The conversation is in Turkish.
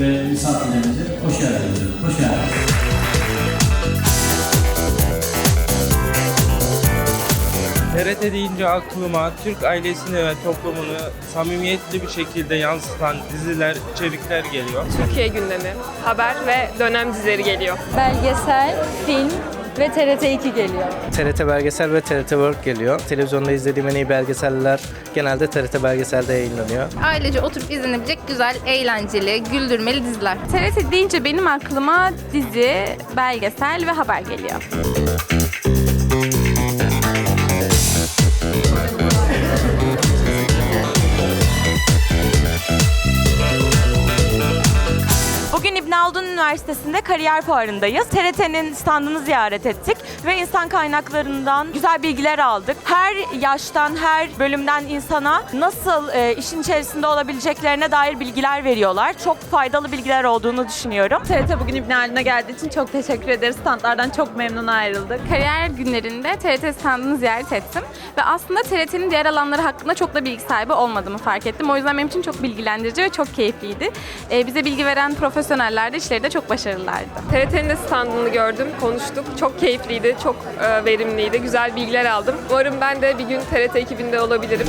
Ve misafirlerimize hoş geldiniz. Hoş geldiniz. TRT deyince aklıma Türk ailesini ve toplumunu samimiyetli bir şekilde yansıtan diziler, içerikler geliyor. Türkiye gündemi, haber ve dönem dizileri geliyor. belgesel, film ve TRT 2 geliyor. TRT Belgesel ve TRT Work geliyor. Televizyonda izlediğim en iyi belgeseller genelde TRT Belgesel'de yayınlanıyor. Ailece oturup izlenebilecek güzel, eğlenceli, güldürmeli diziler. TRT deyince benim aklıma dizi, belgesel ve haber geliyor. İbn Haldun Üniversitesi'nde kariyer fuarındayız. TRT'nin standını ziyaret ettik ve insan kaynaklarından güzel bilgiler aldık. Her yaştan, her bölümden insana nasıl e, işin içerisinde olabileceklerine dair bilgiler veriyorlar. Çok faydalı bilgiler olduğunu düşünüyorum. TRT bugün İbn Haldun'a geldiği için çok teşekkür ederiz. Standlardan çok memnun ayrıldık. Kariyer günlerinde TRT standını ziyaret ettim ve aslında TRT'nin diğer alanları hakkında çok da bilgi sahibi olmadığımı fark ettim. O yüzden benim için çok bilgilendirici ve çok keyifliydi. Ee, bize bilgi veren profesyoneller de işleri de çok başarılılardı. TRT'nin de standını gördüm, konuştuk. Çok keyifliydi, çok e, verimliydi, güzel bilgiler aldım. Umarım ben de bir gün TRT ekibinde olabilirim.